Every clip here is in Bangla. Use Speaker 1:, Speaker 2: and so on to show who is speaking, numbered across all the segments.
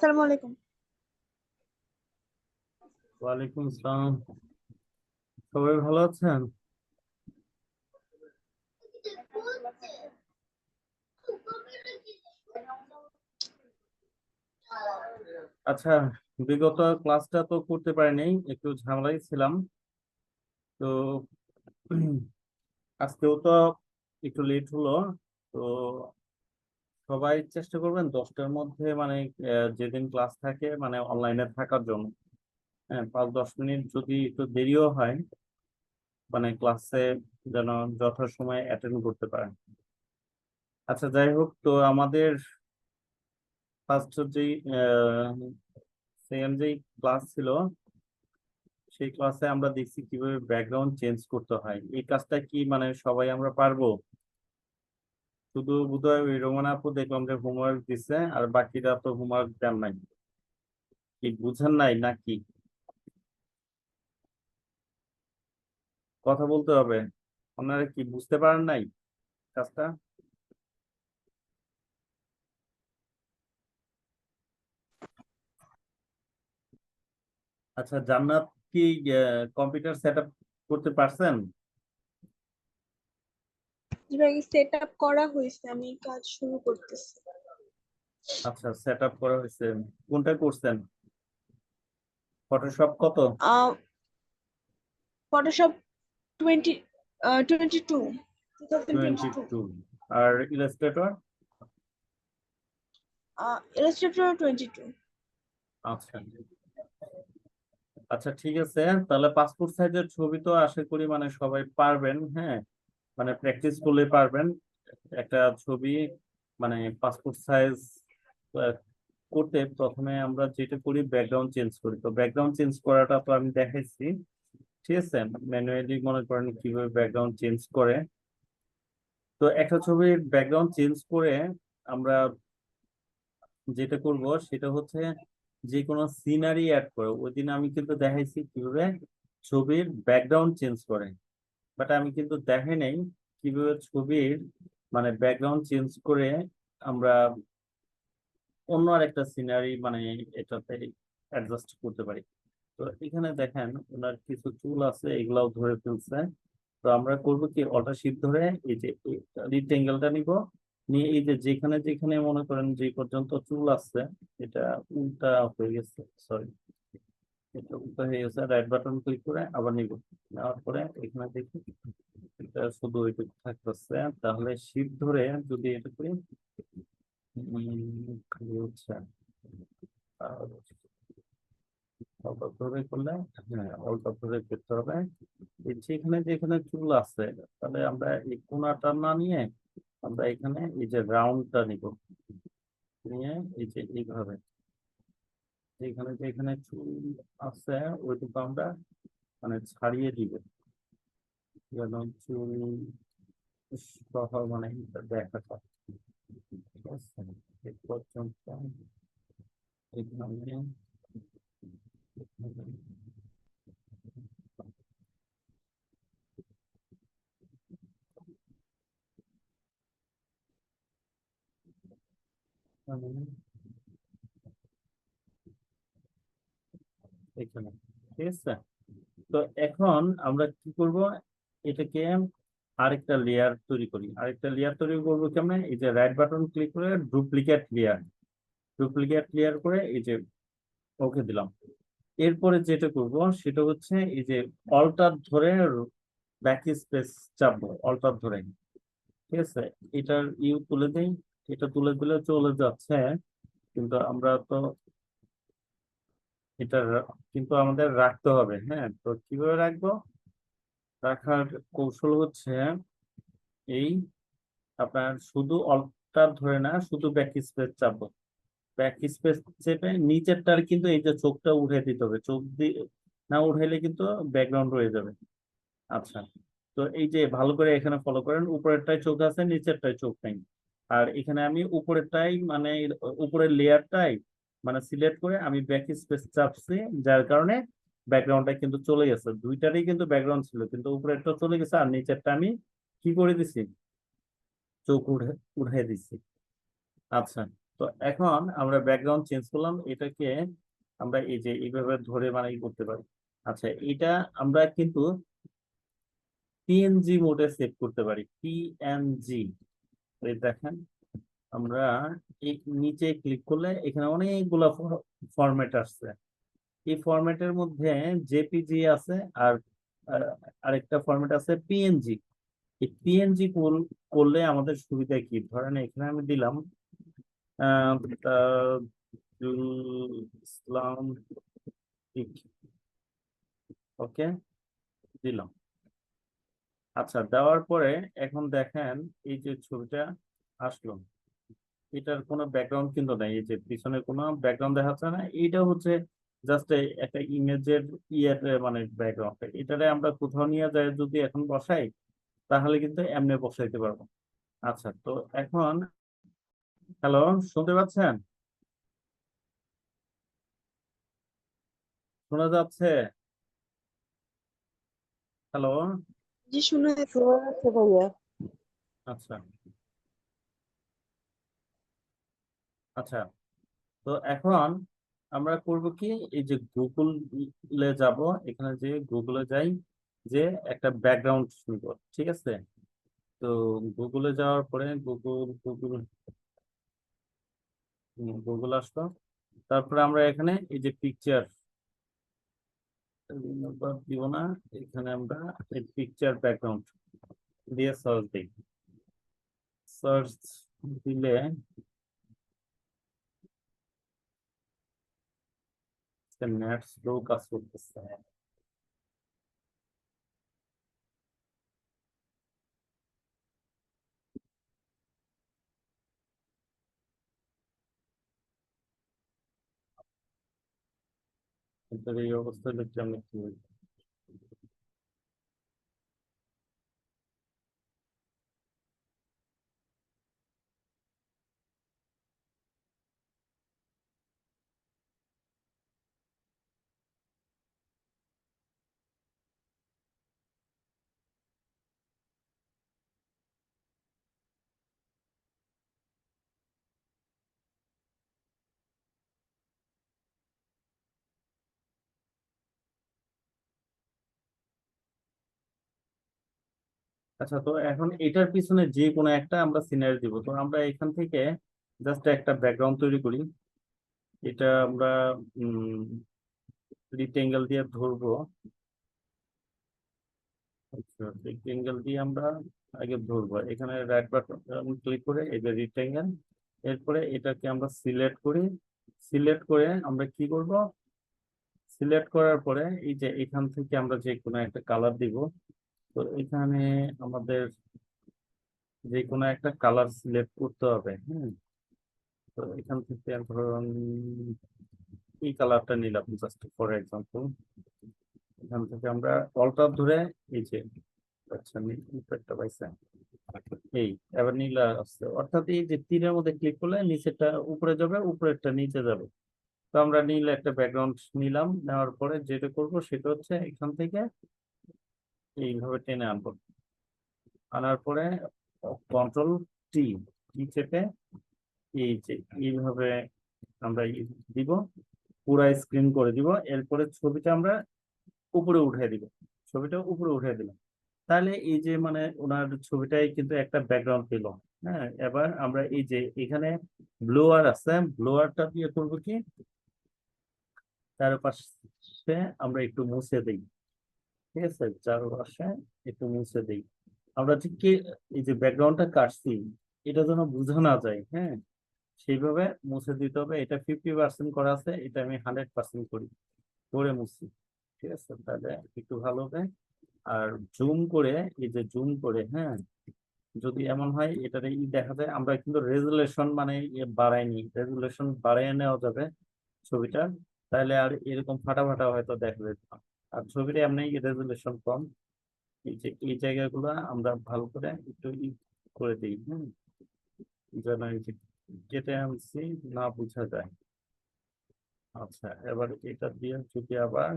Speaker 1: আসসালামু আলাইকুম।
Speaker 2: ওয়ালাইকুম আসসালাম। সবাই ভালো আছেন? আচ্ছা বিগত ক্লাসটা তো করতে পারিনি, একটু ঝামেলায় ছিলাম। তো আজকেও তো একটু লেট হলো, তো সবাই চেষ্টা করবেন দশটার মধ্যে মানে যেদিন ক্লাস থাকে মানে অনলাইনে থাকার জন্য। হ্যাঁ পাঁচ দশ মিনিট যদি একটু দেরিও হয় মানে ক্লাসে যেন যথাসময়ে অ্যাটেন্ড করতে পারেন। আচ্ছা যাই হোক, তো আমাদের ফার্স্ট যেই সেকেন্ড যেই ক্লাস ছিল, সেই ক্লাসে আমরা দেখছি কীভাবে ব্যাকগ্রাউন্ড চেঞ্জ করতে হয়। এই কাজটা কি মানে সবাই আমরা পারব? শুধু বোধহয় ওই রোমানা আপু দেখলাম যে হোমওয়ার্ক দিছে, আর বাকিরা তো হোমওয়ার্ক দেন নাই। কি বুঝেন নাই নাকি? কথা বলতে হবে। আপনারা কি বুঝতে পারেন নাই কাজটা? আচ্ছা জান্নাত কি কম্পিউটার সেট করতে পারছেন?
Speaker 1: ভাই সেট আপ করা হয়েছে আমি কাজ শুরু করতেছি।
Speaker 2: আচ্ছা সেট আপ করা হয়েছে। কোনটা করছেন? ফটোশপ কত?
Speaker 1: ফটোশপ টোয়েন্টি টোয়েন্টি টু
Speaker 2: আর ইলাস্ট্রেটর
Speaker 1: ইলাস্ট্রেটর টোয়েন্টি টু
Speaker 2: আচ্ছা। আচ্ছা ঠিক আছে। তাহলে পাসপোর্ট সাইজের ছবি তো আশা করি মানে সবাই পারবেন হ্যাঁ? মানে প্র্যাকটিস করলে পারবেন। একটা ছবি মানে পাসপোর্ট সাইজ করতে প্রথমে আমরা যেটা করি ব্যাকগ্রাউন্ড চেঞ্জ করি। তো ব্যাকগ্রাউন্ড চেঞ্জ করাটা তো আমি দেখাইছি। ঠিক আছে? ম্যানুয়ালি মনে করেন কীভাবে ব্যাকগ্রাউন্ড চেঞ্জ করে। তো একটা ছবির ব্যাকগ্রাউন্ড চেঞ্জ করে আমরা যেটা করব সেটা হচ্ছে যে কোনো সিনারি অ্যাড করে। ওই দিন আমি কিন্তু দেখাইছি কীভাবে ছবির ব্যাকগ্রাউন্ড চেঞ্জ করে। বাট আমি কিন্তু দেখাই নাই কীভাবে ছবির মানে ব্যাকগ্রাউন্ড চেঞ্জ করে আমরা অন্য আর একটা সিনারি মানে এটাতে অ্যাডজাস্ট করতে পারি। তো এখানে দেখেন ওনার কিছু চুল আছে, এগুলাও ধরে ফেলছে। তো আমরা করব কি অল্টা শিপ ধরে এই যে রিক্টেঙ্গেলটা নিব। নিয়ে এই যে যেখানে যেখানে মনে করেন যে পর্যন্ত চুল আছে, এটা উল্টা হয়ে গেছে সরি এটা হয়ে গেছে রাইট বাটন ক্লিক করে আবার নিব। নেওয়ার পরে এখানে দেখি এটা শুধু ওইটুকু থাকতেছে। তাহলে শিপ ধরে যদি এটা করি হচ্ছে ধরে করলে হ্যাঁ অল্প ধরে করতে হবে। যেখানে যেখানে চুল আছে, তাহলে আমরা এই না নিয়ে আমরা এখানে এই যে রাউন্ডটা নিব। নিয়ে এই যে এইভাবে যেখানে যেখানে চুল আছে ওইটুকু আমরা মানে ছাড়িয়ে দিব। যেন চুল সহ মানে এটা দেখা যায় ঠিক আছে? এই পর্যন্ত এখানে এখানে এখানে, ঠিক আছে? তো এখন আমরা কি করব? এটাকে আরেকটা লেয়ার তৈরি করি। আরেকটা লেয়ার তৈরি করব কেমন? এই যে রাইট বাটন ক্লিক করে ডুপ্লিকেট লেয়ার ডুপ্লিকেট লেয়ার করে এই যে ওকে দিলাম। এরপরে যেটা করব সেটা হচ্ছে এই যে অল্টার ধরে ব্যাক স্পেস চাপবো অল্টার ধরে। ঠিক আছে? এটার ইউ তুলে দেই। এটা তুলে দিলে চলে যাচ্ছে। কিন্তু আমরা তো এটা কিন্তু আমাদের রাখতে হবে হ্যাঁ? তো কীভাবে রাখব? রাখার কৌশল হচ্ছে এই আপনার শুধু অল্টার ধরে না, শুধু ব্যাক স্পেস চাপবো। ব্যাক স্পেস চেপে নিচেরটার কিন্তু এই যে চোখটা উঠে দিতে হবে। চোখ দিয়ে না উঠাইলে কিন্তু ব্যাকগ্রাউন্ড রয়ে যাবে। আচ্ছা তো এই যে ভালো করে এখানে ফলো করেন, উপরেরটায় চোখ আছে, নিচেরটায় চোখ নেই। আর এখানে আমি উপরেরটাই মানে উপরের লেয়ারটাই মানে সিলেক্ট করে আমি ব্যাক স্পেস চাপছি, যার কারণে ব্যাকগ্রাউন্ডটা কিন্তু চলে গেছে। দুইটারই কিন্তু ব্যাকগ্রাউন্ড ছিল, কিন্তু উপরেরটা চলে গেছে আর নিচেরটা আমি কি করে দিছি? চোখ উঠে, উঠাই দিছি। আচ্ছা তো এখন আমরা ব্যাকগ্রাউন্ড চেঞ্জ করলাম। এটাকে আমরা এই যে এইভাবে ধরে মানে করতে পারি। আচ্ছা এটা আমরা কিন্তু পিএনজি মোডে সেভ করতে পারি। পিএনজি দেখেন। আমরা নিচে ক্লিক করলে এখানে অনেকগুলা ফরম্যাট আসছে। এই ফরম্যাটের মধ্যে জেপিজি আছে আর আর আরেকটা ফরম্যাট আছে পিএনজি এই পিএনজি করলে আমাদের সুবিধা কি? ধরেন এখানে আমি দিলাম ইসলাম ওকে, দিলাম। আচ্ছা দেওয়ার পরে এখন দেখেন এই যে ছবিটা আসলো। এটার কোনো ব্যাকগ্রাউন্ড কিন্তু নাই এই যে পিছনে কোনো ব্যাকগ্রাউন্ড দেখাচ্ছে না এইটা হচ্ছে জাস্ট একটা ইমেজের ইয়ের মানে ব্যাকগ্রাউন্ড এটারে আমরা কোথাও নিয়ে যাই যদি এখন বসাই তাহলে কিন্তু এমনি বসাইতে পারব। আচ্ছা তো এখন হ্যালো শুনতে পাচ্ছেন? শোনা যাচ্ছে? হ্যালো
Speaker 1: জি শোনা
Speaker 3: যাচ্ছে
Speaker 2: আচ্ছা। আচ্ছা তো এখন আমরা করব কি? এই যে গুগলে যাব, এখানে যে গুগলে যাই যে একটা ব্যাকগ্রাউন্ড নিব, ঠিক আছে? তো গুগলে যাওয়ার পরে গুগল গুগল গুগল আসলো। তারপরে আমরা এখানে এই যে পিকচার দিব না, এখানে আমরা এই পিকচার ব্যাকগ্রাউন্ড দিয়ে সার্চ দিই। সার্চ দিলে নেট স্লো কাজ করতেছে এদের এই অবস্থা দেখতে আমি কি বলব? আচ্ছা তো এখন এটার পিছনে যে কোনো একটা আমরা সিনারি দিব। তো আমরা এখান থেকে জাস্ট একটা ব্যাকগ্রাউন্ড তৈরি করি। এটা আমরা রিক্টেঙ্গেল দিয়ে ধরবো। আচ্ছা রিক্টেঙ্গেল দিয়ে আমরা আগে ধরবো। এখানে রাইট বাটন ক্লিক করে এই যে রিক্টেঙ্গেল এরপরে এটাকে আমরা সিলেক্ট করি। সিলেক্ট করে আমরা কি করব? সিলেক্ট করার পরে এই যে এখান থেকে আমরা যে কোনো একটা কালার দিব। তো এখানে আমাদের যে কোনো একটা কালার সিলেক্ট করতে হবে হ্যাঁ তো এখান থেকে ধরুন এই কালারটা নিলাম জাস্ট ফর এক্সাম্পল এখান থেকে আমরা অল্টার ধরে এই যে আচ্ছা একটা পাইছে। এই, এবার নীলা আসছে। অর্থাৎ এই যে তীরের মধ্যে ক্লিক করলে নিচেরটা উপরে যাবে, উপরেরটা নিচে যাবে। তো আমরা নীল একটা ব্যাকগ্রাউন্ড নিলাম, নেওয়ার পরে যেটা করব সেটা হচ্ছে এখান থেকে এইভাবে টেনে আনব। আনার পরে কন্ট্রোল টি টি চেপে এই যে এইভাবে আমরা দিব, পুরা স্ক্রিন করে দিব, এরপরে ছবিটা আমরা উপরে উঠে দিব। ছবিটা উপরে উঠে দিলাম। তাহলে এই যে মানে ওনার ছবিটাই কিন্তু একটা ব্যাকগ্রাউন্ড পেল। হ্যাঁ এবার আমরা এই যে এখানে ব্লোয়ার আছে ব্লোয়ারটা দিয়ে করব কি? তার পাশে আমরা একটু মুছে দিই। ঠিক আছে, চার চারপাশে একটু মুছে দিই। আমরা ঠিক কি, এই যে ব্যাকগ্রাউন্ডটা কাটছি, এটা যেন বোঝা না যায় হ্যাঁ? সেইভাবে মুছে দিতে হবে, এটা ফিফটি পার্সেন্ট করা আছে, এটা আমি হান্ড্রেড পার্সেন্ট করি, করে মুছি, ঠিক আছে? তাহলে একটু ভালো হবে। আর জুম করে, এই যে জুম করে হ্যাঁ? যদি এমন হয় এটার ই দেখা যায়, আমরা কিন্তু রেজুলেশন মানে ইয়ে বাড়াইনি রেজুলেশন বাড়াই নেওয়া যাবে ছবিটা তাহলে আর এরকম ফাটা ফাটা হয়তো দেখা যেত না। আর ছবিটা এমনি রেজুলেশন কম। এই যে, এই জায়গাগুলো আমরা ভালো করে একটু করে দিই হ্যাঁ যেন কেটে আনছি, না বোঝা যায়। আচ্ছা এবার এটা দিয়ে যদি আবার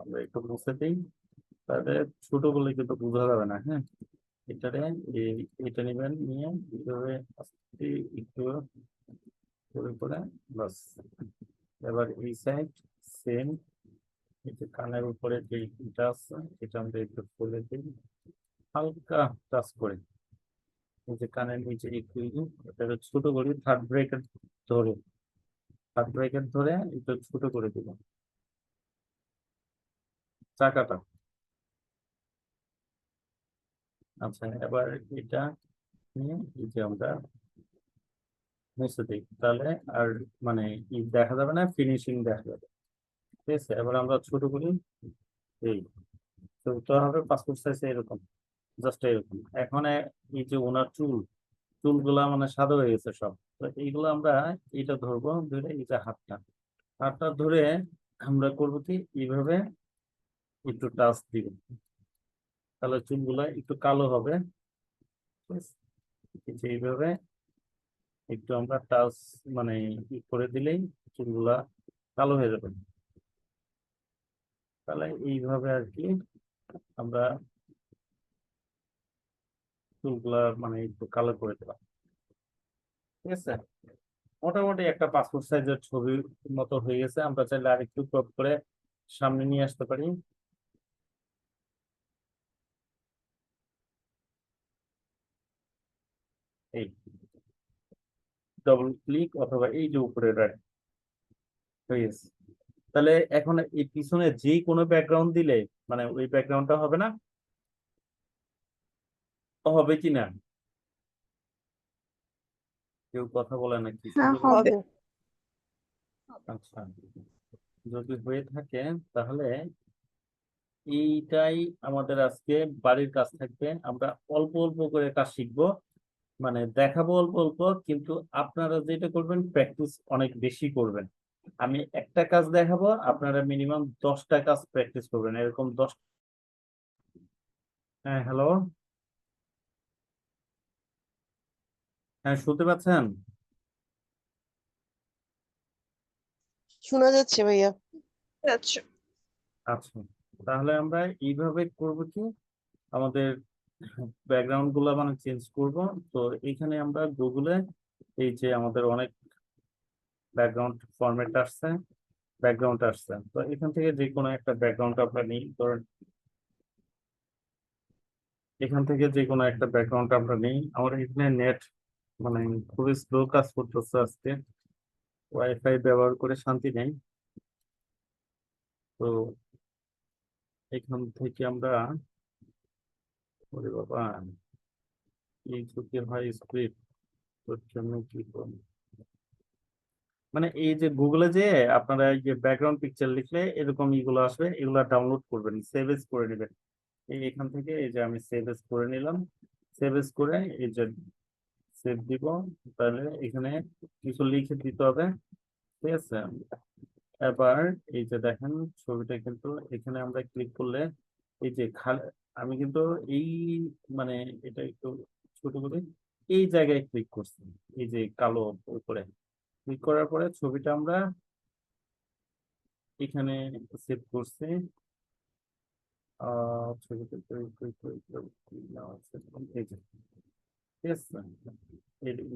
Speaker 2: আমরা একটু মুছে দিই, তাহলে ছোট বলে কিন্তু বোঝা যাবে না হ্যাঁ? এটারে এটা নেবেন, নিয়ে এইভাবে আস্তে একটু করে করে, বাস। এবার এই সাইড সেম যে কানের উপরে যে ইটা আছে, এটা আমরা একটু খুলে দিই। হালকা টাচ করে। যে কানের নিচে একটু ছোট করি থার্ড ব্রেকেট ধরে। থার্ড ব্রেকেট ধরে একটু ছোট করে দিব চাকাটা। আচ্ছা এবার এটা নিয়ে যে আমরা মুছে দিই। তাহলে আর মানে দেখা যাবে না ফিনিশিং দেখা যাবে। ঠিক আছে, এবার আমরা ছোট করি। এই, তো হবে পাসপোর্ট সাইজ এরকম জাস্ট এরকম। এখন এই যে ওনার চুল, চুলগুলা মানে সাদা হয়ে গেছে সব। তো এইগুলো আমরা এটা ধরবো, ধরে যে হাতটা। হাতটা ধরে আমরা করব কি, এইভাবে একটু টাচ দিব। তাহলে চুলগুলা একটু কালো হবে? এইভাবে একটু আমরা টাচ মানে করে দিলেই চুলগুলা কালো হয়ে যাবে। তাহলে এইভাবে আর কি আমরা চুলগুলা মানে একটু কালো করে দিলাম। ঠিক আছে? মোটামুটি একটা পাসপোর্ট সাইজের ছবির মতো হয়ে গেছে। আমরা চাইলে আরেকটু ক্রপ করে সামনে নিয়ে আসতে পারি। এই ডবল ক্লিক অথবা এই যে উপরে রাইট হয়ে গেছে। তাহলে এখন এই পিছনে যে কোনো ব্যাকগ্রাউন্ড দিলে মানে ওই ব্যাকগ্রাউন্ডটা হবে না? হবে কি না? কেউ কথা বলে না কি। আচ্ছা যদি হয়ে থাকে তাহলে এইটাই আমাদের আজকে বাড়ির কাজ থাকবে। আমরা অল্প অল্প করে কাজ শিখব। মানে দেখাবো অল্প অল্প কিন্তু আপনারা যেটা করবেন প্র্যাকটিস অনেক বেশি করবেন। আমি একটা কাজ দেখাবো আপনারা মিনিমাম দশটা কাজ প্র্যাকটিস করবেন এরকম দশ হ্যাঁ হ্যালো হ্যাঁ শুনতে পাচ্ছেন?
Speaker 3: শোনা যাচ্ছে ভাইয়া।
Speaker 1: আচ্ছা।
Speaker 2: আচ্ছা তাহলে আমরা এইভাবে করব কি? আমাদের ব্যাকগ্রাউন্ডগুলা মানে চেঞ্জ করব। তো এখানে আমরা গুগলে এই যে আমাদের অনেক ব্যাকগ্রাউন্ড ফরম্যাট আসছে ব্যাকগ্রাউন্ড আসছে। তো এখান থেকে যে কোনো একটা ব্যাকগ্রাউন্ড আমরা নিই, ধরেন এখান থেকে যে কোনো একটা ব্যাকগ্রাউন্ড আমরা নিই। আমার এখানে নেট মানে খুবই স্লো কাজ করতেছে আজকে। ওয়াইফাই ব্যবহার করে শান্তি নেই। তো এখান থেকে আমরা, ওরে বাবা, এই হয় স্ক্রিপ্ট তোর জন্য কি করব? মানে এই যে গুগলে যে আপনারা এই যে ব্যাকগ্রাউন্ড পিকচার লিখলে এরকম ইগুলো আসবে, এগুলো ডাউনলোড করবেন সেভ এস করে নেবেন। এখান থেকে এই যে আমি সেভ এস করে নিলাম সেভ এস করে এই যে সেভ দিব, তাহলে এখানে কিছু লিখে দিতে হবে, ঠিক আছে? এবার এই যে দেখেন, ছবিটা কিন্তু এখানে আমরা ক্লিক করলে এই যে খাল, আমি কিন্তু এই মানে এটা একটু ছোট করে এই জায়গায় ক্লিক করছি, এই যে কালো উপরে। ক্লিক করার পরে ছবিটা আমরা এখানে সেভ করছি। ছবিটা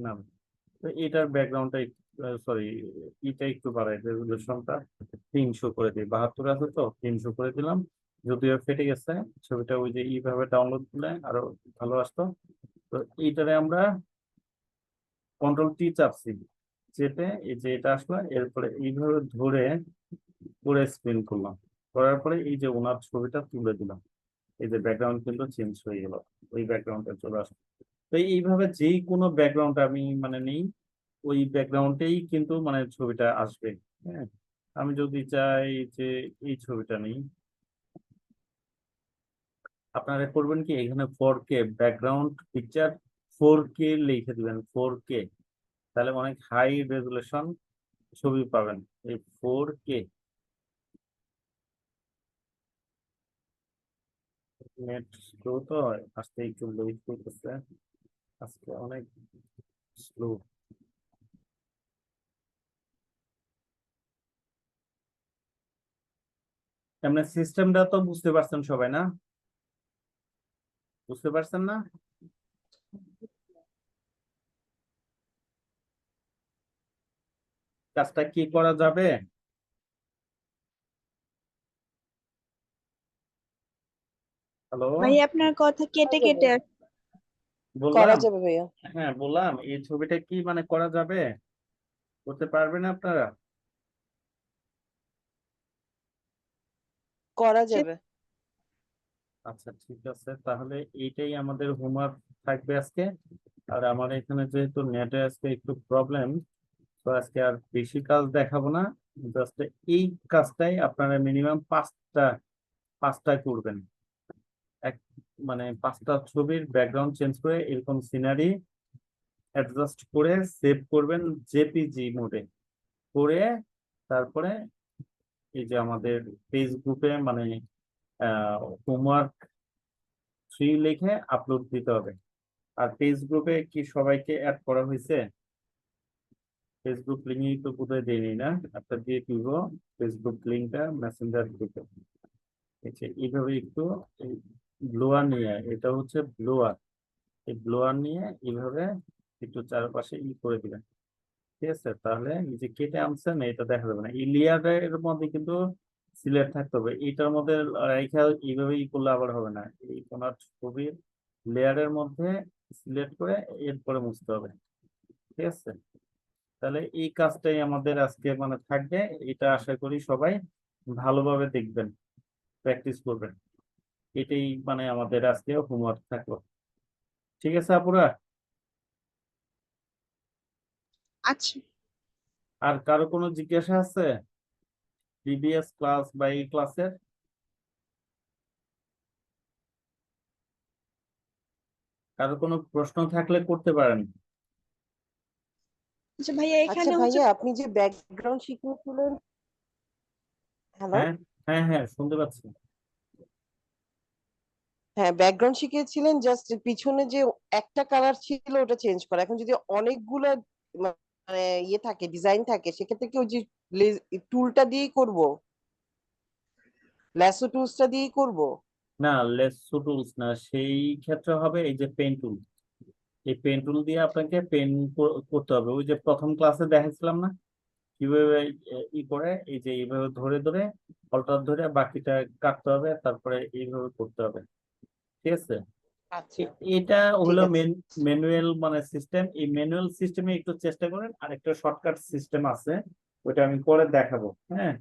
Speaker 2: নাম। এটার ব্যাকগ্রাউন্ডটা সরি এটা একটু বাড়াই রেজুলেশনটা তিনশো করে দিই। বাহাত্তর আছে তো, তিনশো করে দিলাম। যদিও ফেটে গেছে, ছবিটা ওই যে এইভাবে ডাউনলোড করলে আরও ভালো আসতো। তো এইটারে আমরা কন্ট্রোল টি চাপছি। চেপে এই যে এটা আসলো, এরপরে এইভাবে ধরে পুরো স্পিন করলাম। করার পরে এই যে ওনার ছবিটা তুলে দিলাম। এই যে ব্যাকগ্রাউন্ড কিন্তু চেঞ্জ হয়ে গেল। ওই ব্যাকগ্রাউন্ডে চলে আসলো তো এইভাবে যেই কোনো ব্যাকগ্রাউন্ড আমি মানে নেই, ওই ব্যাকগ্রাউন্ডেই কিন্তু মানে ছবিটা আসবে। হ্যাঁ? আমি যদি চাই যে এই ছবিটা নেই। আপনারা করবেন কি? এখানে four K background picture four K লিখে দিবেন ফোর কে তাহলে অনেক হাই রেজুলেশন ছবি পাবেন। এই ফোর কে নেট স্লো তো আজকে একটু লেট করতেছে। আজকে অনেক স্লো এমনি সিস্টেমটা তো বুঝতে পারছেন সবাই না? বুঝতে পারছেন না? কাজটা কি করা যাবে? হ্যালো?
Speaker 1: ভাই আপনার কথা কেটে কেটে
Speaker 3: করা যাবে ভাইয়া।
Speaker 2: হ্যাঁ বললাম এই ছবিটা কি মানে করা যাবে? করতে পারবেন আপনারা?
Speaker 3: করা যাবে।
Speaker 2: আচ্ছা ঠিক আছে। তাহলে এইটাই আমাদের হোমওয়ার্ক থাকবে আজকে। আর আমার এখানে যেহেতু নেটে আজকে একটু প্রবলেম তো আজকে আর বেশি কাজ দেখাবো না। জাস্ট এই কাজটাই আপনারা মিনিমাম পাঁচটা পাঁচটা করবেন। এক মানে পাঁচটা ছবির ব্যাকগ্রাউন্ড চেঞ্জ করে এরকম সিনারি অ্যাডজাস্ট করে সেভ করবেন জেপিজি মোডে করে তারপরে এই যে আমাদের গ্রুপে মানে হোমওয়ার্ক থ্রি লিখে আপলোড দিতে হবে। আর পেজ গ্রুপে কি সবাইকে অ্যাড করা হয়েছে? ফেসবুক লিঙ্কই তো কোথায় দেয়নি না? একটা দিয়ে দিব ফেসবুক লিঙ্কটা মেসেঞ্জার গ্রুপে আচ্ছা এইভাবে একটু ব্লোয়ার নিয়ে, এটা হচ্ছে ব্লোয়ার এই ব্লোয়ার নিয়ে এইভাবে একটু চারপাশে ই করে দিবেন ঠিক আছে? তাহলে যে কেটে আনছেন, এটা দেখা যাবে না। এই লেয়ারের মধ্যে কিন্তু সিলেক্ট থাকতে হবে। এটার মধ্যে রেখা এইভাবে ই করলে আবার হবে না। এই কোনার ছবির লেয়ারের মধ্যে সিলেক্ট করে এরপরে মুছতে হবে। ঠিক আছে? তাহলে এই কাজটাই আমাদের আজকে মানে থাকবে। এটা আশা করি সবাই ভালোভাবে দেখবেন প্র্যাকটিস করবেন। এটাই মানে আমাদের আজকে হোমওয়ার্ক থাকল। ঠিক আছে আপুরা?
Speaker 1: আচ্ছা।
Speaker 2: আর কারও কোনো জিজ্ঞাসা আছে? প্রিভিয়াস ক্লাস বা এই ক্লাসের কারও কোনো প্রশ্ন থাকলে করতে পারেন।
Speaker 1: আচ্ছা ভাইয়া
Speaker 3: আচ্ছা
Speaker 1: এখানে হচ্ছে
Speaker 3: ভাইয়া আপনি যে ব্যাকগ্রাউন্ড শিখিয়েছিলেন হ্যালো
Speaker 2: হ্যাঁ হ্যাঁ হ্যাঁ শুনতে পাচ্ছি।
Speaker 3: হ্যাঁ ব্যাকগ্রাউন্ড শিখিয়েছিলেন জাস্ট পিছনে যে একটা কালার ছিল ওটা চেঞ্জ করা। এখন যদি অনেকগুলো মানে ইয়ে থাকে ডিজাইন থাকে সেক্ষেত্রে কি ওই যে টুলটা দিয়েই করব? ল্যাসো টুলসটা দিয়েই করব?
Speaker 2: না লেসো টুলস না সেই ক্ষেত্রে হবে এই যে পেন টুল এই পেন টুল দিয়ে আপনাকে পেন করতে হবে। ওই যে প্রথম ক্লাসে দেখাচ্ছিলাম না? কীভাবে ই করে এই যে এইভাবে ধরে ধরে অল্টার ধরে বাকিটা কাটতে হবে তারপরে এইভাবে করতে হবে। ঠিক আছে?
Speaker 3: আচ্ছা।
Speaker 2: এটা হলো। ম্যানুয়াল মানে সিস্টেম এই ম্যানুয়াল সিস্টেমে একটু চেষ্টা করেন। আর একটা শর্টকাট সিস্টেম আছে ওইটা আমি করে দেখাবো। হ্যাঁ?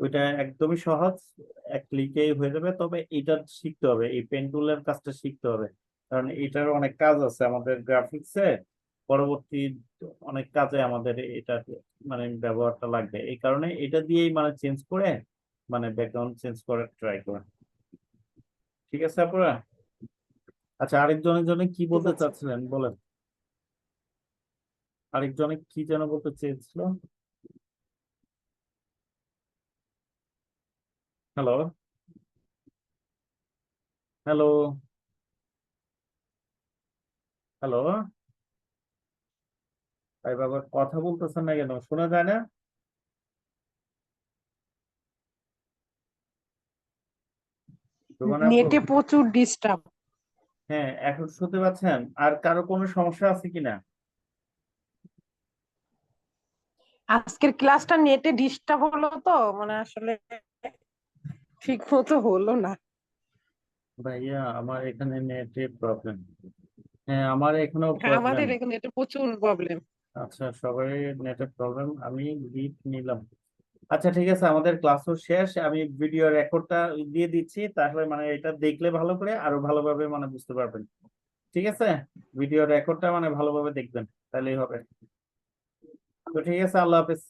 Speaker 2: ওইটা একদমই সহজ এক ক্লিকেই হয়ে যাবে। তবে এটা শিখতে হবে। এই পেন টুলের কাজটা শিখতে হবে। কারণ এটার অনেক কাজ আছে আমাদের গ্রাফিক্সে পরবর্তী অনেক কাজে আমাদের এটা মানে ব্যবহারটা লাগবে। এই কারণে এটা দিয়েই মানে চেঞ্জ করে মানে ব্যাকগ্রাউন্ড চেঞ্জ করার ট্রাই করেন ঠিক আছে আপনারা আচ্ছা আরেকজনের জন্য কি বলতে চাচ্ছিলেন বলেন। আরেকজনে কি যেন বলতে চেয়েছিল? Hello hello hello? ভাই বাবা কথা বলতেছেন না কেন? শোনা যায় না?
Speaker 4: নেটে প্রচুর ডিস্টার্ব
Speaker 2: হ্যাঁ এখন শুনতে পাচ্ছেন? আর কারও কোনো সমস্যা আছে কিনা?
Speaker 4: আজকের ক্লাসটা নেটে ডিস্টার্ব হলো তো মানে আসলে ঠিক মতো হলো না।
Speaker 2: ভাইয়া আমার এখানে নেটে প্রবলেম হ্যাঁ আমার এখানেও
Speaker 4: হ্যাঁ, আমাদের
Speaker 2: প্রবলেম
Speaker 4: এখানে নেটে প্রচুর প্রবলেম
Speaker 2: আচ্ছা সবাই নেটের প্রবলেম আমি লিভ নিলাম। আচ্ছা ঠিক আছে আমাদের ক্লাসও শেষ। আমি ভিডিও রেকর্ডটা দিয়ে দিচ্ছি। তাহলে মানে এটা দেখলে ভালো করে আরও ভালোভাবে মানে বুঝতে পারবেন। ঠিক আছে? ভিডিও রেকর্ডটা মানে ভালোভাবে দেখবেন। তাহলেই হবে। তো ঠিক আছে আল্লাহ হাফেজ।